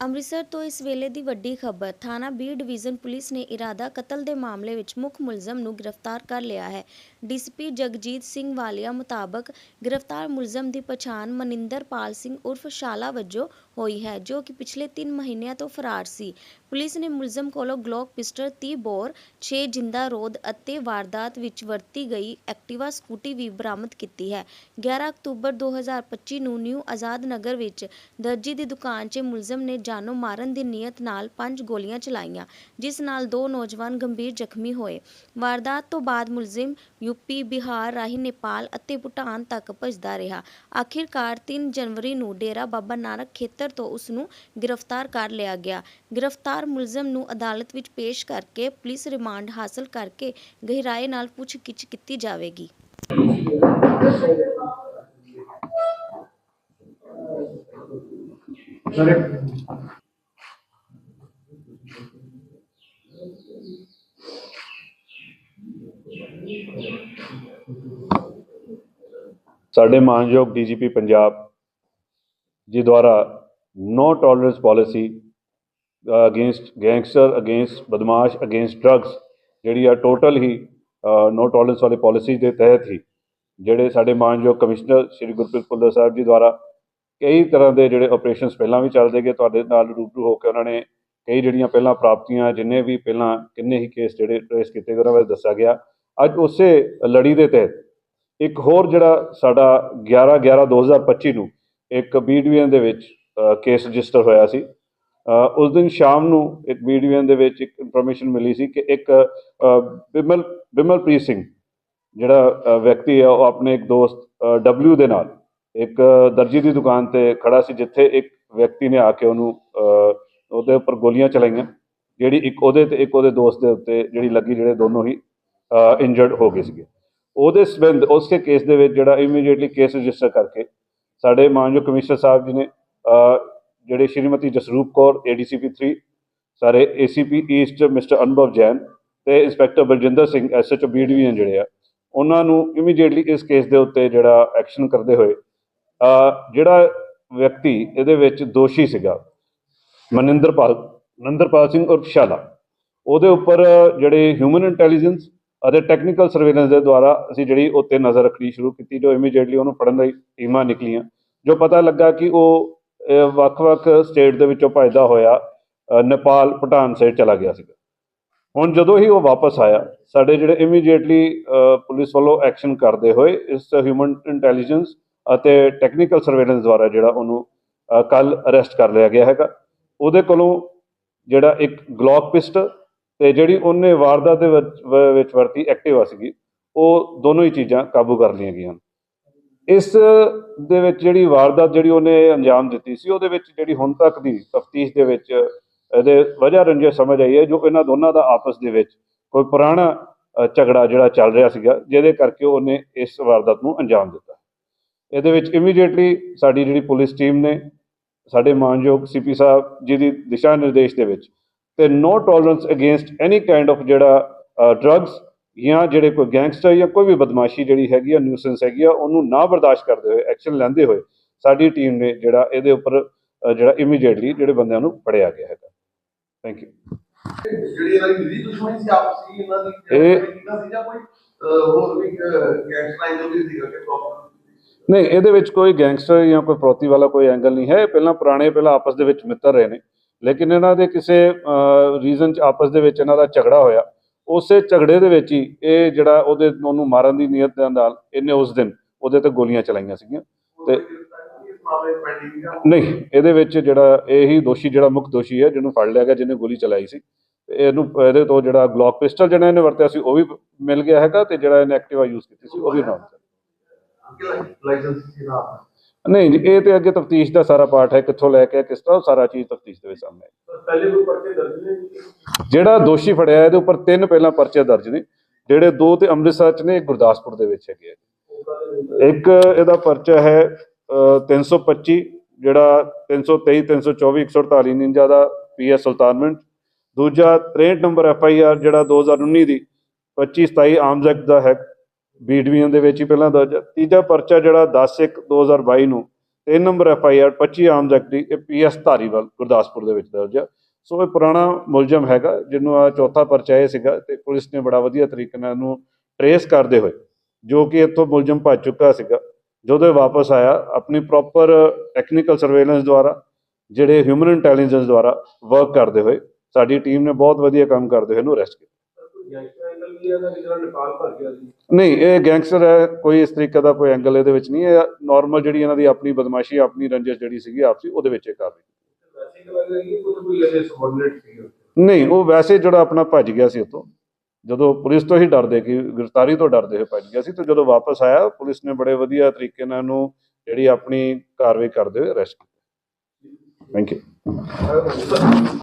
ਅੰਮ੍ਰਿਤਸਰ ਤੋਂ ਇਸ ਵੇਲੇ ਦੀ ਵੱਡੀ ਖਬਰ, ਥਾਣਾ ਬੀ ਡਿਵੀਜ਼ਨ ਪੁਲਿਸ ਨੇ ਇਰਾਦਾ ਕਤਲ ਦੇ ਮਾਮਲੇ ਵਿੱਚ ਮੁੱਖ ਮੁਲਜ਼ਮ ਨੂੰ ਗ੍ਰਿਫਤਾਰ ਕਰ ਲਿਆ ਹੈ। ਡੀਸੀਪੀ ਜਗਜੀਤ ਸਿੰਘ ਵਾਲੀਆ ਮੁਤਾਬਕ ਗ੍ਰਿਫਤਾਰ ਮੁਲਜ਼ਮ ਦੀ ਪਛਾਣ ਮਨਿੰਦਰਪਾਲ ਸਿੰਘ ਉਰਫ ਸ਼ਾਲਾ ਵਜੋਂ ਹੋਈ ਹੈ, ਜੋ ਕਿ ਪਿਛਲੇ 3 ਮਹੀਨਿਆਂ ਤੋਂ ਫਰਾਰ ਸੀ। ਪੁਲਿਸ ਨੇ ਮੁਲਜ਼ਮ ਕੋਲੋਂ ਗਲੋਕ ਪਿਸਟਲ 30 ਬੋਰ 6 ਜਿੰਦਾ ਰੋਦ ਅਤੇ ਵਾਰਦਾਤ ਵਿੱਚ ਵਰਤੀ ਗਈ ਐਕਟਿਵਾ ਸਕੂਟੀ ਵੀ ਬਰਾਮਦ ਕੀਤੀ ਹੈ। 11 ਅਕਤੂਬਰ 2025 ਨੂੰ ਨਿਊ ਆਜ਼ਾਦ ਨਗਰ ਵਿੱਚ ਦਰਜੀ ਦੀ ਦੁਕਾਨ 'ਚ ਮੁਲਜ਼ਮ ਨੇ ਜਾਨੋਂ ਮਾਰਨ ਦੀ ਨੀਅਤ ਨਾਲ ਪੰਜ ਗੋਲੀਆਂ ਚਲਾਈਆਂ, ਜਿਸ ਨਾਲ ਦੋ ਨੌਜਵਾਨ ਗੰਭੀਰ ਜ਼ਖਮੀ ਹੋਏ। ਵਾਰਦਾਤ ਤੋਂ ਬਾਅਦ ਮੁਲਜ਼ਮ ਯੂਪੀ ਬਿਹਾਰ ਰਾਹੀਂ ਨੇਪਾਲ ਅਤੇ ਭੂਟਾਨ ਤੱਕ ਭੱਜਦਾ ਰਿਹਾ। ਆਖਿਰਕਾਰ 3 ਜਨਵਰੀ ਨੂੰ ਡੇਰਾ ਬਾਬਾ ਨਾਨਕ ਖੇਤਰ ਤੋਂ ਉਸ ਨੂੰ ਗ੍ਰਿਫਤਾਰ ਕਰ ਲਿਆ ਗਿਆ। ਗ੍ਰਿਫਤਾਰ ਮੁਲਜ਼ਮ ਨੂੰ ਅਦਾਲਤ ਵਿੱਚ ਪੇਸ਼ ਕਰਕੇ ਪੁਲਿਸ ਰਿਮਾਂਡ ਹਾਸਲ ਕਰਕੇ ਗਹਿਰਾਏ ਨਾਲ ਪੁੱਛਗਿੱਛ ਕੀਤੀ ਜਾਵੇਗੀ। ਸਰ ਸਾਡੇ ਮਾਨਯੋਗ ਡੀਜੀਪੀ ਪੰਜਾਬ ਜੀ ਦੁਆਰਾ no tolerance policy against gangster against ਬਦਮਾਸ਼ ਅਗੇਂਸਟ ਡਰੱਗਸ ਜਿਹੜੀ ਆ ਟੋਟਲ ਹੀ ਨੋ ਟੋਲਰੈਂਸ ਵਾਲੀ ਪਾਲਿਸੀ ਦੇ ਤਹਿਤ ਹੀ ਜਿਹੜੇ ਸਾਡੇ ਮਾਨਯੋਗ ਕਮਿਸ਼ਨਰ ਸ਼੍ਰੀ ਗੁਰਪ੍ਰੀਤ ਭੁੱਲਰ ਸਾਹਿਬ ਜੀ ਦੁਆਰਾ ਕਈ ਤਰ੍ਹਾਂ ਦੇ ਜਿਹੜੇ ਆਪਰੇਸ਼ਨਸ ਪਹਿਲਾਂ ਵੀ ਚੱਲਦੇ ਗਏ, ਤੁਹਾਡੇ ਨਾਲ ਰੂਬਰੂ ਹੋ ਕੇ ਉਹਨਾਂ ਨੇ ਕਈ ਜਿਹੜੀਆਂ ਪਹਿਲਾਂ ਪ੍ਰਾਪਤੀਆਂ, ਜਿੰਨੇ ਵੀ ਪਹਿਲਾਂ ਕਿੰਨੇ ਹੀ ਕੇਸ ਜਿਹੜੇ ਟ੍ਰੇਸ ਕੀਤੇ ਗਏ, ਉਹਨਾਂ ਬਾਰੇ ਦੱਸਿਆ ਗਿਆ। ਅੱਜ ਉਸੇ ਲੜੀ ਦੇ ਤਹਿਤ ਇੱਕ ਹੋਰ ਜਿਹੜਾ ਸਾਡਾ 11 11 2025 ਨੂੰ ਇੱਕ ਬੀ ਡਿਵੀਜ਼ਨ ਦੇ ਵਿੱਚ ਕੇਸ ਰਜਿਸਟਰ ਹੋਇਆ ਸੀ। ਉਸ ਦਿਨ ਸ਼ਾਮ ਨੂੰ ਇੱਕ ਬੀ ਡਿਵੀਜ਼ਨ ਦੇ ਵਿੱਚ ਇੱਕ ਇਨਫੋਰਮੇਸ਼ਨ ਮਿਲੀ ਸੀ ਕਿ ਇੱਕ ਬਿਮਲ, ਬਿਮਲਪ੍ਰੀਤ ਸਿੰਘ ਜਿਹੜਾ ਵਿਅਕਤੀ ਹੈ, ਉਹ ਆਪਣੇ ਇੱਕ ਦੋਸਤ ਡਬਲਯੂ ਦੇ ਨਾਲ ਇੱਕ ਦਰਜੀ ਦੀ ਦੁਕਾਨ ਤੇ ਖੜਾ ਸੀ, ਜਿੱਥੇ ਇੱਕ ਵਿਅਕਤੀ ਨੇ ਆ ਕੇ ਉਹਨੂੰ ਉਹਦੇ ਉੱਪਰ ਗੋਲੀਆਂ ਚਲਾਈਆਂ, ਜਿਹੜੀ ਇੱਕ ਉਹਦੇ ਤੇ ਇੱਕ ਉਹਦੇ ਦੋਸਤ ਦੇ ਉੱਤੇ ਜਿਹੜੀ ਲੱਗੀ, ਜਿਹੜੇ ਦੋਨੋਂ ਹੀ ਇੰਜਰਡ ਹੋ ਗਏ ਸੀਗੇ। ਉਹਦੇ ਸੰਬੰਧ ਉਸਕੇ ਕੇਸ ਦੇ ਵਿੱਚ ਜਿਹੜਾ ਇਮੀਡੀਏਟਲੀ ਕੇਸ ਰਜਿਸਟਰ ਕਰਕੇ ਸਾਡੇ ਮਾਨਯੋਗ ਕਮਿਸ਼ਨਰ ਸਾਹਿਬ ਜੀ ਨੇ ਜਿਹੜੇ ਸ਼੍ਰੀਮਤੀ ਜਸਰੂਪ ਕੌਰ ਏਡੀਸੀਪੀ 3 ਸਾਰੇ ACP east mister Anubhav Jain ਤੇ inspector Baljinder Singh SHO B division ਜਿਹੜੇ ਆ, ਉਹਨਾਂ ਨੂੰ ਇਮੀਡੀਏਟਲੀ ਇਸ ਕੇਸ ਦੇ ਉੱਤੇ ਜਿਹੜਾ ਐਕਸ਼ਨ ਕਰਦੇ ਹੋਏ ਜਿਹੜਾ ਵਿਅਕਤੀ ਇਹਦੇ ਵਿੱਚ ਦੋਸ਼ੀ ਸੀਗਾ, ਮਨਿੰਦਰਪਾਲ ਮਨਿੰਦਰਪਾਲ ਸਿੰਘ ਉਰਫ ਸ਼ਾਲਾ, ਉਹਦੇ ਉੱਪਰ ਜਿਹੜੇ ਹਿਊਮਨ ਇੰਟੈਲੀਜੈਂਸ ਅਤੇ ਟੈਕਨੀਕਲ ਸਰਵੇਲੈਂਸ ਦੇ ਦੁਆਰਾ ਅਸੀਂ ਜਿਹੜੀ ਉੱਤੇ ਨਜ਼ਰ ਰੱਖਣੀ ਸ਼ੁਰੂ ਕੀਤੀ, ਜੋ ਇਮੀਡੀਏਟਲੀ ਉਹਨੂੰ ਫੜਨ ਲਈ ਟੀਮਾਂ ਨਿਕਲੀਆਂ, ਜੋ ਪਤਾ ਲੱਗਾ ਕਿ ਉਹ ਵੱਖ-ਵੱਖ ਸਟੇਟ ਦੇ ਵਿੱਚੋਂ ਭੱਜਦਾ ਹੋਇਆ ਨੇਪਾਲ, ਭੂਟਾਨ ਸਾਈਡ ਚਲਾ ਗਿਆ ਸੀਗਾ। ਹੁਣ ਜਦੋਂ ਹੀ ਉਹ ਵਾਪਸ ਆਇਆ, ਸਾਡੇ ਜਿਹੜੇ ਇਮੀਡੀਏਟਲੀ ਪੁਲਿਸ ਵੱਲੋਂ ਐਕਸ਼ਨ ਕਰਦੇ ਹੋਏ, ਇਸ ਹਿਊਮਨ ਇੰਟੈਲੀਜੈਂਸ ਅਤੇ ਟੈਕਨੀਕਲ ਸਰਵੇਲੈਂਸ ਦੁਆਰਾ ਜਿਹੜਾ ਉਹਨੂੰ ਕੱਲ ਅਰੈਸਟ ਕਰ ਲਿਆ ਗਿਆ ਹੈਗਾ। ਉਹਦੇ ਕੋਲੋਂ ਜਿਹੜਾ ਇੱਕ ਗਲੋਕ ਪਿਸਟਲ ਤੇ ਜਿਹੜੀ ਉਹਨੇ ਵਾਰਦਾਤ ਦੇ ਵਿੱਚ ਵਰਤੀ ਐਕਟਿਵਾ ਸੀਗੀ, ਉਹ ਦੋਨੋਂ ਹੀ ਚੀਜ਼ਾਂ ਕਾਬੂ ਕਰ ਲਈਆਂ ਗਈਆਂ ਇਸ ਦੇ ਵਿੱਚ ਜਿਹੜੀ ਵਾਰਦਾਤ ਜਿਹੜੀ ਉਹਨੇ ਅੰਜਾਮ ਦਿੱਤੀ ਸੀ, ਉਹਦੇ ਵਿੱਚ ਜਿਹੜੀ ਹੁਣ ਤੱਕ ਦੀ ਤਫਤੀਸ਼ ਦੇ ਵਿੱਚ ਇਹਦੇ ਵਜ੍ਹਾ ਰੰਜੇ ਸਮਝ ਆਈ ਹੈ, ਜੋ ਇਹਨਾਂ ਦੋਨਾਂ ਦਾ ਆਪਸ ਦੇ ਵਿੱਚ ਕੋਈ ਪੁਰਾਣਾ ਝਗੜਾ ਜਿਹੜਾ ਚੱਲ ਰਿਹਾ ਸੀਗਾ, ਜਿਹਦੇ ਕਰਕੇ ਉਹਨੇ ਇਸ ਵਾਰਦਾਤ ਨੂੰ ਅੰਜਾਮ ਦਿੱਤਾ। ਇਹਦੇ ਵਿੱਚ ਇਮੀਡੀਏਟਲੀ ਸਾਡੀ ਜਿਹੜੀ ਪੁਲਿਸ ਟੀਮ ਨੇ, ਸਾਡੇ ਮਾਨਯੋਗ ਸੀਪੀ ਸਾਹਿਬ ਜੀ ਦੀ ਦਿਸ਼ਾ ਨਿਰਦੇਸ਼ ਦੇ ਵਿੱਚ ਤੇ no tolerance against any kind of ਜਿਹੜਾ ਡਰੱਗਸ ਜਾਂ ਜਿਹੜੇ ਕੋਈ ਗੈਂਗਸਟਰ ਜਾਂ ਕੋਈ ਵੀ ਬਦਮਾਸ਼ੀ ਜਿਹੜੀ ਹੈਗੀ ਆ ਨਿਊਸੈਂਸ ਹੈਗੀ ਆ ਉਹਨੂੰ ਨਾ ਬਰਦਾਸ਼ਤ ਕਰਦੇ ਹੋਏ ਐਕਸ਼ਨ ਲੈਂਦੇ ਹੋਏ ਸਾਡੀ ਟੀਮ ਨੇ ਜਿਹੜਾ ਇਹਦੇ ਉੱਪਰ ਜਿਹੜਾ ਇਮੀਡੀਏਟਲੀ ਜਿਹੜੇ ਬੰਦਿਆਂ ਨੂੰ ਫੜਿਆ ਗਿਆ ਹੈਗਾ। ਥੈਂਕ ਯੂ ਜਿਹੜੀ ਇਹਨਾਂ ਦੀ ਨਿੱਜੀ ਦੁਸ਼ਮਣੀ ਸੀ ਆਪਸੀ ਇਹਨਾਂ ਦੀ ਇਹ- ਕਿਹਦਾ ਸੀ ਜਾਂ ਕੋਈ? ਅਹ, ਹੋਰ ਵੀ ਗੈਂਗਸਟਰ ਜੋ ਵੀ ਸੀਗਾ ਕਿ ਪ੍ਰੋਬਲਮ ਨਹੀਂ ਇਹਦੇ ਵਿੱਚ ਕੋਈ ਗੈਂਗਸਟਰ ਜਾਂ ਕੋਈ ਫਰੋਤੀ ਵਾਲਾ ਕੋਈ ਐਂਗਲ ਨਹੀਂ ਹੈ। ਪਹਿਲਾਂ ਪੁਰਾਣੇ ਪਹਿਲਾਂ ਆਪਸ ਦੇ ਵਿੱਚ ਮਿੱਤਰ ਰਹੇ ਨੇ। ਲੇਕਿਨ ਇਹਨਾਂ ਦੇ ਕਿਸੇ ਰੀਜ਼ਨ ਚ ਆਪਸ ਦੇ ਵਿੱਚ ਇਹਨਾਂ ਦਾ ਝਗੜਾ ਹੋਇਆ। ਉਸੇ ਝਗੜੇ ਦੇ ਵਿੱਚ ਹੀ ਇਹ ਜਿਹੜਾ ਉਹਦੇ, ਉਹਨੂੰ ਮਾਰਨ ਦੀ ਨੀਅਤ ਦੇ ਨਾਲ ਇਹਨੇ ਉਸ ਦਿਨ ਉਹਦੇ ਤੇ ਗੋਲੀਆਂ ਚਲਾਈਆਂ ਸੀਗੀਆਂ। ਤੇ ਨਹੀਂ, ਇਹਦੇ ਵਿੱਚ ਜਿਹੜਾ ਇਹੀ ਦੋਸ਼ੀ, ਜਿਹੜਾ ਮੁੱਖ ਦੋਸ਼ੀ ਹੈ, ਜਿਹਨੂੰ ਫੜ ਲਿਆ ਗਿਆ, ਜਿਹਨੇ ਗੋਲੀ ਚਲਾਈ ਸੀ। ਇਹਨੂੰ, ਇਹਦੇ ਤੋਂ ਜਿਹੜਾ ਗਲੋਕ ਪਿਸਟਲ ਜਿਹੜਾ ਇਹਨੇ ਵਰਤਿਆ ਸੀ, ਉਹ ਵੀ ਮਿਲ ਗਿਆ ਹੈਗਾ ਤੇ ਜਿਹੜਾ ਇਹਨੇ ਐਕਟਿਵਾ ਯੂਜ਼ ਕੀਤੀ ਸੀ, ਉਹ ਵੀ ਨਾਲ ਲਾਇਸੈਂਸ ਸੀ ਨਾ ਨਹੀਂ ਜੀ ਇਹ ਤੇ ਅੱਗੇ ਤਫਤੀਸ਼ ਦਾ ਸਾਰਾ ਪਾਰਟ ਹੈ ਕਿੱਥੋਂ ਲੈ ਕੇ ਕਿਸ ਤਰ੍ਹਾਂ ਉਹ ਸਾਰਾ ਚੀਜ਼ ਤਫਤੀਸ਼ ਦੇ ਵਿੱਚ ਸਾਹਮਣੇ ਆਏਗੀ। ਪਹਿਲੇ ਕੋਈ ਪਰਚੇ ਦਰਜ ਨੇ ਜਿਹੜਾ ਦੋਸ਼ੀ ਫੜਿਆ ਇਹਦੇ ਉੱਪਰ ਤਿੰਨ ਪਹਿਲਾਂ ਪਰਚੇ ਦਰਜ ਨੇ ਜਿਹੜੇ ਦੋ ਤੇ ਅੰਮ੍ਰਿਤਸਰ ਚ ਨੇ ਇੱਕ ਗੁਰਦਾਸਪੁਰ ਦੇ ਵਿੱਚ ਹੈਗੇ ਆ। ਇੱਕ ਇਹਦਾ ਪਰਚਾ ਹੈ ਅ, 325 ਜਿਹੜਾ 323 324 148 ਨਿੰਜਾ ਦਾ ਪੀਐਸ ਸੁਲਤਾਨਵਿੰਡ ਦੂਜਾ 63 ਨੰਬਰ ਐਫਆਈਆਰ ਜਿਹੜਾ 2019 ਦੀ 25 27 ਆਰਮਸ ਐਕਟ ਦਾ ਹੈ ਬੀ ਡਿਵੀਜ਼ਨ ਦੇ ਵਿੱਚ ਹੀ ਪਹਿਲਾਂ ਦਰਜ ਹੈ। ਤੀਜਾ ਪਰਚਾ ਜਿਹੜਾ 10 1 2022 ਨੂੰ 3 ਨੰਬਰ ਐਫ ਆਈ ਆਰ 25 ਆਮ ਐਕਟ ਦੀ, ਇਹ ਪੀ ਐਸ ਧਾਰੀਵਾਲ, ਗੁਰਦਾਸਪੁਰ ਦੇ ਵਿੱਚ ਦਰਜ ਆ ਸੋ ਇਹ ਪੁਰਾਣਾ ਮੁਲਜ਼ਮ ਹੈਗਾ, ਜਿਹਨੂੰ ਆ ਚੌਥਾ ਪਰਚਾ ਇਹ ਸੀਗਾ ਤੇ ਪੁਲਿਸ ਨੇ ਬੜਾ ਵਧੀਆ ਤਰੀਕੇ ਨਾਲ ਇਹਨੂੰ ਟਰੇਸ ਕਰਦੇ ਹੋਏ, ਜੋ ਕਿ ਇੱਥੋਂ ਮੁਲਜ਼ਮ ਭੱਜ ਚੁੱਕਾ ਸੀਗਾ, ਜਦੋਂ ਇਹ ਵਾਪਸ ਆਇਆ, ਆਪਣੀ ਪ੍ਰੋਪਰ ਟੈਕਨੀਕਲ ਸਰਵੇਲੈਂਸ ਦੁਆਰਾ, ਜਿਹੜੇ ਹਿਊਮਨ ਇੰਟੈਲੀਜੈਂਸ ਦੁਆਰਾ ਵਰਕ ਕਰਦੇ ਹੋਏ, ਸਾਡੀ ਟੀਮ ਨੇ ਬਹੁਤ ਵਧੀਆ ਕੰਮ ਕਰਦੇ ਹੋਏ ਇਹਨੂੰ ਅਰੈਸਟ ਕੀਤਾ ਨਹੀਂ, ਇਹ ਗੈਂਗਸਟਰ ਹੈ, ਕੋਈ ਇਸ ਤਰੀਕੇ ਦਾ ਕੋਈ ਐਂਗਲ ਇਹਦੇ ਵਿੱਚ ਨਹੀਂ ਹੈ ਨਾਰਮਲ ਜਿਹੜੀ ਇਹਨਾਂ ਦੀ ਆਪਣੀ ਬਦਮਾਸ਼ੀ, ਆਪਣੀ ਰੰਜਿਸ਼ ਜਿਹੜੀ ਸੀਗੀ ਆਪਸੀ, ਉਹਦੇ ਵਿੱਚ ਇਹ ਕਾਰਵਾਈ ਨਹੀਂ, ਉਹ ਵੈਸੇ ਜਿਹੜਾ ਆਪਣਾ ਭੱਜ ਗਿਆ ਸੀ ਉੱਥੋਂ, ਜਦੋਂ ਪੁਲਿਸ ਤੋਂ ਹੀ ਡਰਦੇ ਕਿ, ਗ੍ਰਿਫਤਾਰੀ ਤੋਂ ਡਰਦੇ ਹੋਏ ਭੱਜ ਗਿਆ ਸੀ, ਤੇ ਜਦੋਂ ਵਾਪਸ ਆਇਆ, ਪੁਲਿਸ ਨੇ ਬੜੇ ਵਧੀਆ ਤਰੀਕੇ ਨਾਲ ਇਹਨੂੰ ਜਿਹੜੀ ਆਪਣੀ ਕਾਰਵਾਈ ਕਰਦੇ ਹੋਏ ਅਰੈਸਟ ਕੀਤਾ। Thank you